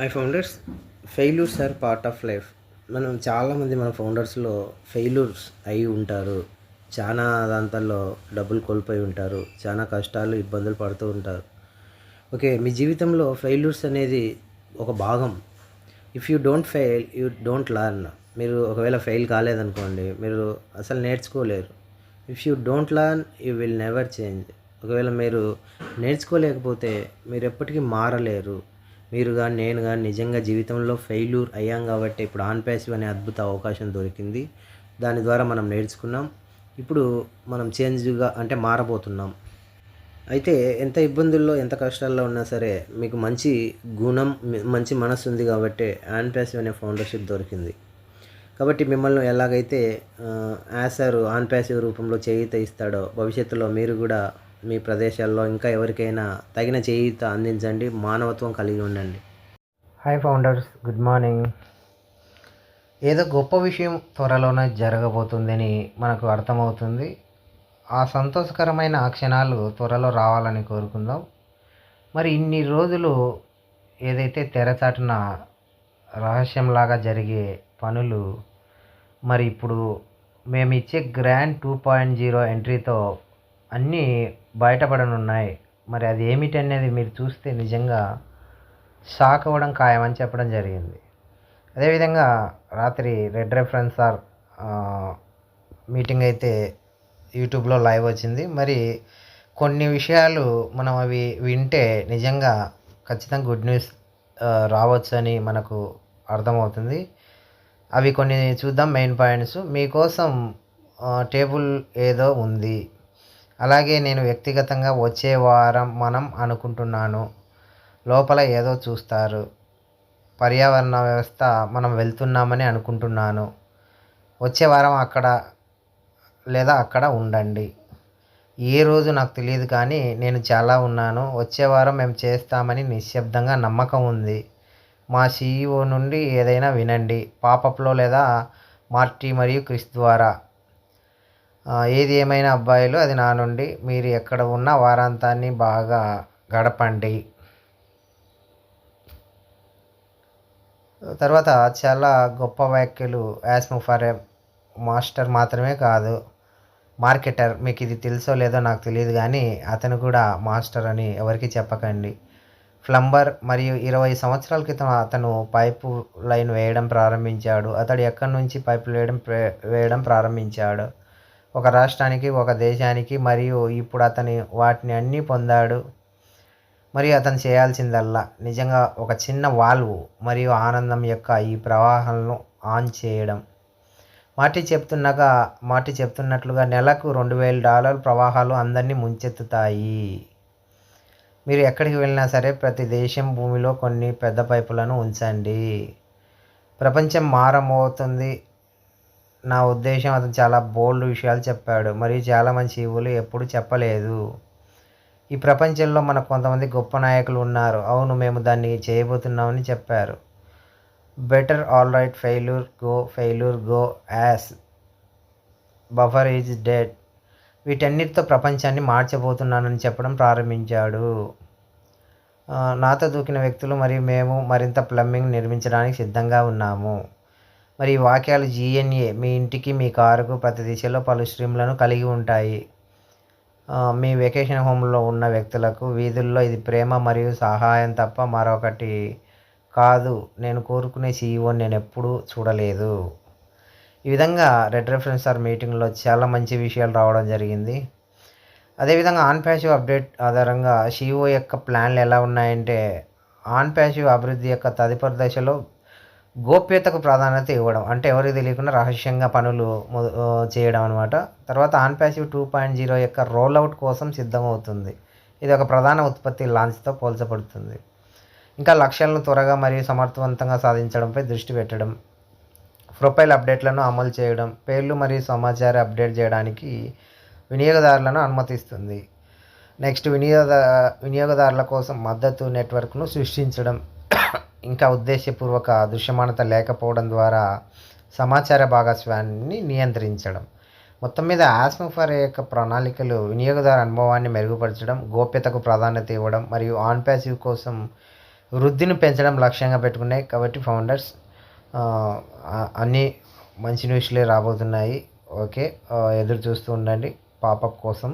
I founders failures are part of life మనం చాలామంది మన ఫౌండర్స్లో ఫెయిల్యూర్స్ అయి ఉంటారు. చాలా దాంతల్లో డబ్బులు కోల్పోయి ఉంటారు. చాలా కష్టాలు ఇబ్బందులు పడుతూ ఉంటారు. ఓకే మీ జీవితంలో ఫెయిల్యూర్స్ అనేది ఒక భాగం. If you don't fail you don't learn మీరు ఒకవేళ ఫెయిల్ కాలేదనుకోండి మీరు అసలు నేర్చుకోలేరు. If you don't learn you will never change ఒకవేళ మీరు నేర్చుకోలేకపోతే మీరు ఎప్పటికీ మారలేరు. మీరు కానీ నేను కానీ నిజంగా జీవితంలో ఫెయిల్యూర్ అయ్యాం కాబట్టి ఇప్పుడు ఆన్ ప్యాసివ్ అనే అద్భుత అవకాశం దొరికింది. దాని ద్వారా మనం నేర్చుకున్నాం. ఇప్పుడు మనం చేంజ్గా అంటే మారబోతున్నాం. అయితే ఎంత ఇబ్బందుల్లో ఎంత కష్టాల్లో ఉన్నా సరే మీకు మంచి గుణం మంచి మనసు ఉంది కాబట్టి ఆన్ ప్యాసివ్ అనే ఫౌండర్షిప్ దొరికింది. కాబట్టి మిమ్మల్ని ఎలాగైతే యాసారు ఆన్ ప్యాసివ్ రూపంలో చేయిత ఇస్తాడో భవిష్యత్తులో మీరు కూడా మీ ప్రదేశాల్లో ఇంకా ఎవరికైనా తగిన చేయూత అందించండి మానవత్వం కలిగి ఉండండి. హాయ్ ఫౌండర్స్ గుడ్ మార్నింగ్ ఏదో గొప్ప విషయం త్వరలోనే జరగబోతుందని మనకు అర్థమవుతుంది. ఆ సంతోషకరమైన క్షణాలు త్వరలో రావాలని కోరుకుందాం. మరి ఇన్ని రోజులు ఏదైతే తెరచాటున రహస్యంలాగా జరిగే పనులు మరి ఇప్పుడు మేము ఇచ్చే గ్రాండ్ టూ పాయింట్ జీరో ఎంట్రీతో అన్నీ బయటపడనున్నాయి. మరి అది ఏమిటనేది మీరు చూస్తే నిజంగా షాక్ అవ్వడం ఖాయమని చెప్పడం జరిగింది. అదేవిధంగా రాత్రి రెడ్ రెఫరెన్స్ ఆర్ మీటింగ్ అయితే యూట్యూబ్లో లైవ్ వచ్చింది. మరి కొన్ని విషయాలు మనం అవి వింటే నిజంగా ఖచ్చితంగా గుడ్ న్యూస్ రావచ్చు అని మనకు అర్థమవుతుంది. అవి కొన్ని చూద్దాం మెయిన్ పాయింట్స్ మీకోసం టేబుల్ ఏదో ఉంది. అలాగే నేను వ్యక్తిగతంగా వచ్చే వారం మనం అనుకుంటున్నాను. లోపల ఏదో చూస్తారు. పర్యావరణ వ్యవస్థ మనం వెళ్తున్నామని అనుకుంటున్నాను. వచ్చే వారం అక్కడ లేదా అక్కడ ఉండండి. ఏ రోజు నాకు తెలియదు కానీ నేను చాలా ఉన్నాను. వచ్చే వారం మేము చేస్తామని నిశ్శబ్దంగా నమ్మకం ఉంది. మా సీఈఓ నుండి ఏదైనా వినండి. పాపప్లో లేదా మార్టీ మరియు క్రిస్ ద్వారా. ఏది ఏమైనా అబ్బాయిలు అది నా నుండి మీరు ఎక్కడ ఉన్న వారాంతాన్ని బాగా గడపండి. తర్వాత చాలా గొప్ప వ్యాఖ్యలు యాస్మో ఫర్ ఏ మాస్టర్ మాత్రమే కాదు మార్కెటర్ మీకు ఇది తెలుసో లేదో నాకు తెలియదు కానీ అతను కూడా మాస్టర్ అని ఎవరికి చెప్పకండి. ప్లంబర్ మరియు ఇరవై సంవత్సరాల క్రితం అతను పైపు లైన్ వేయడం ప్రారంభించాడు. అతడు ఎక్కడి నుంచి పైపులు వేయడం ప్రే- వేయడం ప్రారంభించాడు? ఒక రాష్ట్రానికి ఒక దేశానికి మరియు ఇప్పుడు అతని వాటిని అన్నీ పొందాడు. మరియు అతను చేయాల్సిందల్లా. నిజంగా ఒక చిన్న వాల్వ్ మరియు ఆనందం యొక్క ఈ ప్రవాహాలను ఆన్ చేయడం. మాటి చెప్తున్నాగా మాటి చెప్తున్నట్లుగా నెలకు రెండు వేల డాలర్ ప్రవాహాలు అందరినీ ముంచెత్తుతాయి. మీరు ఎక్కడికి వెళ్ళినా సరే ప్రతి దేశం భూమిలో కొన్ని పెద్ద పైపులను ఉంచండి. ప్రపంచం మారమవుతుంది నా ఉద్దేశం అతను చాలా బోల్డ్ విషయాలు చెప్పాడు. మరియు చాలా మంచి ఇవులు ఎప్పుడు చెప్పలేదు. ఈ ప్రపంచంలో మనకు కొంతమంది గొప్ప నాయకులు ఉన్నారు. అవును మేము దాన్ని చేయబోతున్నామని చెప్పారు. Better all right failure go failure go as buffer is dead వీటన్నిటితో ప్రపంచాన్ని మార్చబోతున్నానని చెప్పడం ప్రారంభించాడు. నాతో దూకిన వ్యక్తులు మరియు మేము మరింత ప్లంబింగ్ నిర్మించడానికి సిద్ధంగా ఉన్నాము. మరి ఈ వాక్యాలు జిఎన్ఏ మీ ఇంటికి మీ కారుకు ప్రతి దిశలో పలు స్ట్రీమ్లను కలిగి ఉంటాయి. మీ వెకేషన్ హోమ్లో ఉన్న వ్యక్తులకు వీధుల్లో ఇది ప్రేమ మరియు సహాయం తప్ప మరొకటి కాదు. నేను కోరుకునే సీఈఓ నేను ఎప్పుడూ చూడలేదు. ఈ విధంగా రెడ్ రెఫరెన్స్ ఆర్ మీటింగ్లో చాలా మంచి విషయాలు రావడం జరిగింది. అదేవిధంగా ఆన్ ప్యాసివ్ అప్డేట్ ఆధారంగా షీఓ యొక్క ప్లాన్లు ఎలా ఉన్నాయంటే ఆన్ ప్యాసివ్ అభివృద్ధి యొక్క తదుపరి దశలో గోప్యతకు ప్రాధాన్యత ఇవ్వడం. అంటే ఎవరికి తెలియకుండా రహస్యంగా పనులు చేయడం అనమాట తర్వాత on passive two point zero యొక్క రోల్అవుట్ కోసం సిద్ధమవుతుంది. ఇది ఒక ప్రధాన ఉత్పత్తి లాంచ్తో పోల్చబడుతుంది. ఇంకా లక్ష్యాలను త్వరగా మరియు సమర్థవంతంగా సాధించడంపై దృష్టి పెట్టడం. ప్రొఫైల్ అప్డేట్లను అమలు చేయడం. పేర్లు మరియు సమాచారం అప్డేట్ చేయడానికి వినియోగదారులను అనుమతిస్తుంది. నెక్స్ట్ వినియోగ వినియోగదారుల కోసం మద్దతు నెట్వర్క్ను సృష్టించడం. ఇంకా ఉద్దేశపూర్వక దృశ్యమానత లేకపోవడం ద్వారా సమాచార భాగస్వామ్యాన్ని నియంత్రించడం. మొత్తం మీద ఆస్మఫర్ యొక్క ప్రణాళికలు వినియోగదారు అనుభవాన్ని మెరుగుపరచడం గోప్యతకు ప్రాధాన్యత ఇవ్వడం మరియు ఆన్ ప్యాసివ్ కోసం వృద్ధిని పెంచడం లక్ష్యంగా పెట్టుకున్నాయి. కాబట్టి ఫౌండర్స్ అన్నీ మంచి న్యూస్లే రాబోతున్నాయి. ఓకే ఎదురు చూస్తూ ఉండండి. పాపప్ కోసం.